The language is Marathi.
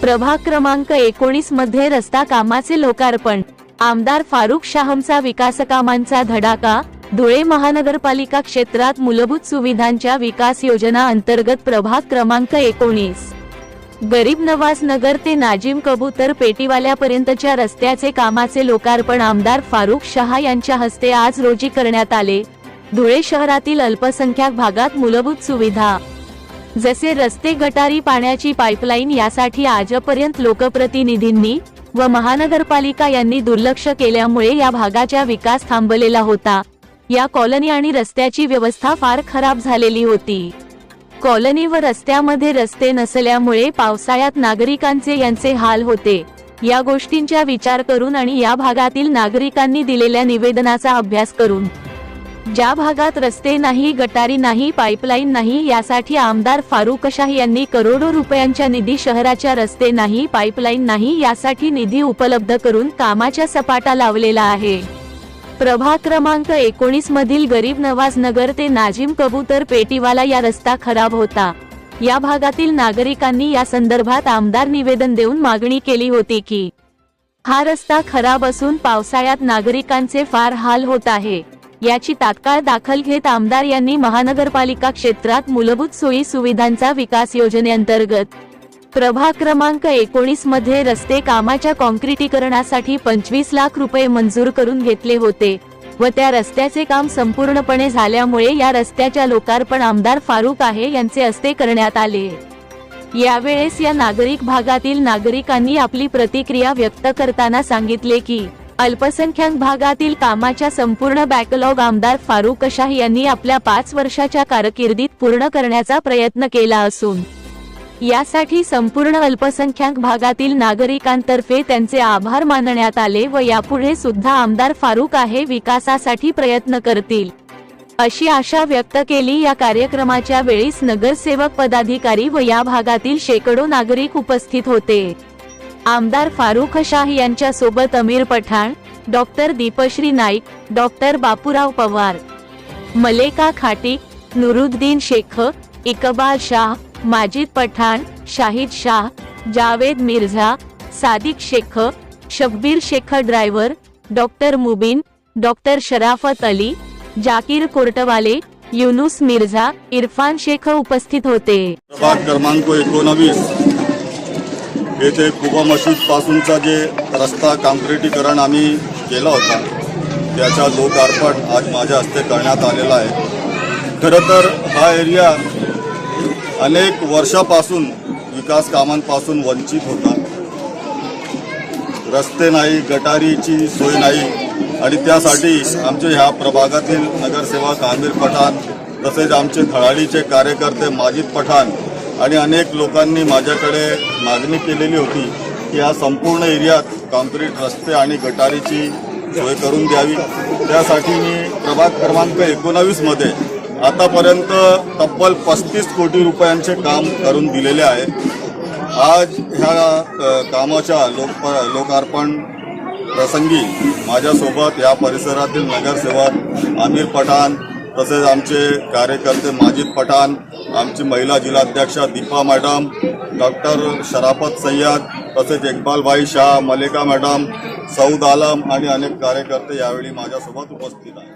प्रभाग क्रमांक एकोणीसमध्ये रस्ता कामाचे लोकार्पण. आमदार फारुख शाहमचा विकास कामांचा धडाका धुळे महानगरपालिका क्षेत्रात मूलभूत सुविधांच्या विकास योजना अंतर्गत प्रभाग क्रमांक एकोणीस. गरीब नवाज नगर ते नाजिम कबूतर पेटीवाल्यापर्यंतच्या रस्त्याचे कामाचे लोकार्पण आमदार फारुख शहा यांच्या हस्ते आज रोजी करण्यात आले. धुळे शहरातील अल्पसंख्याक भागात मूलभूत सुविधा जसे रस्ते गटारी पाण्याची पाईपलाईन यासाठी आजपर्यंत लोकप्रतिनिधींनी व महानगरपालिका यांनी दुर्लक्ष केल्यामुळे या भागाचा विकास थांबलेला होता. या कॉलनी आणि रस्त्याची व्यवस्था फार खराब झालेली होती. कॉलनी व रस्त्यामध्ये रस्ते नसल्यामुळे पावसाळ्यात नागरिकांचे यांचे हाल होते. या गोष्टींचा विचार करून आणि या भागातील नागरिकांनी दिलेल्या निवेदनाचा अभ्यास करून ज्या भागात रस्ते नाही गटारी नाही पाईपलाईन नाही यासाठी आमदार फारुक शाह यांनी करोडो रुपयांच्या निधी शहराच्या रस्ते नाही पाईपलाईन नाही यासाठी निधी उपलब्ध करून कामाच्या सपाटा लावलेला आहे. प्रभाग क्रमांक एकोणीस मधील गरीब नवाज नगर ते नाजिम कबूतर पेटीवाला या रस्ता खराब होता. या भागातील नागरिकांनी या संदर्भात आमदार निवेदन देऊन मागणी केली होती की हा रस्ता खराब असून पावसाळ्यात नागरिकांचे फार हाल होत आहे. याची तात्काळ दाखल घेत आमदार यांनी महानगरपालिका क्षेत्रात मूलभूत सोयी सुविधांचा विकास योजनेअंतर्गत प्रभाग क्रमांक एकोणीसमध्ये रस्ते कामाच्या कॉन्क्रिटीकरणासाठी पंचवीस लाख रुपये मंजूर करून घेतले होते व त्या रस्त्याचे काम संपूर्णपणे झाल्यामुळे या रस्त्याच्या लोकार्पण आमदार फारुक आहे यांचे हस्ते करण्यात आले. यावेळेस या नागरिक भागातील नागरिकांनी आपली प्रतिक्रिया व्यक्त करताना सांगितले की अल्पसंख्याक भागातील कामाच्या संपूर्ण बॅकलॉग आमदार फारुक शाह यांनी आपल्या पाच वर्षाच्या कारकिर्दीत पूर्ण करण्याचा प्रयत्न केला असून यासाठी संपूर्ण अल्पसंख्याक भागातील नागरिकांतर्फे त्यांचे आभार मानण्यात आले व यापुढे सुद्धा आमदार फारुक आहे विकासासाठी प्रयत्न करतील अशी आशा व्यक्त केली. या कार्यक्रमाच्या वेळीस नगरसेवक पदाधिकारी व या भागातील शेकडो नागरिक उपस्थित होते. आमदार फारुख शाह यांच्यासोबत Amir Pathan doctor Dipshri Naik doctor Bapurao Pawar Maleka Khati Nuruddin Shaikh Iqbal Shah Majid Pathan Shahid Shah Javed Mirza Sadiq Shaikh Shabbir Shaikh driver doctor Mubin doctor Sharafat Ali Zakir कोर्टवाले Yunus Mirza Irfan Shaikh उपस्थित होते. क्रमांक एकोणावीस. येथे कुबा मशीदपासूनचा जे रस्ता काँक्रिटीकरण आम्ही केला होता त्याचा लोकार्पण आज माझ्या हस्ते करण्यात आलेला आहे. खरं तर हा एरिया अनेक वर्षापासून विकास कामांपासून वंचित होता. रस्ते नाही गटारीची सोय नाही आणि त्यासाठी आमचे ह्या प्रभागातील नगरसेवक आमिर पठाण तसेच आमचे खळाडीचे कार्यकर्ते माजिद पठाण आणि अनेक लोकांनी माझ्याकडे मागणी केलेली होती की या संपूर्ण एरियात कॉन्क्रीट रस्ते आणि गटारीची सोय करून द्यावी. त्यासाठी मी प्रभाग क्रमांक एकोणावीसमध्ये आतापर्यंत तब्बल पस्तीस कोटी रुपयांचे काम करून दिलेले आहे. आज ह्या कामाच्या लोक लोकार्पण प्रसंगी माझ्यासोबत या परिसरातील नगरसेवक आमिर पठाण तसेच आमचे कार्यकर्ते माजिद पठाण आमची महिला जिल्हाध्यक्षा दीपा मॅडम डॉक्टर शराफत सय्यद तसेच इक्बालभाई शाह मलिका मॅडम सौद आलम आणि अनेक कार्यकर्ते यावेळी माझ्यासोबत उपस्थित आहेत.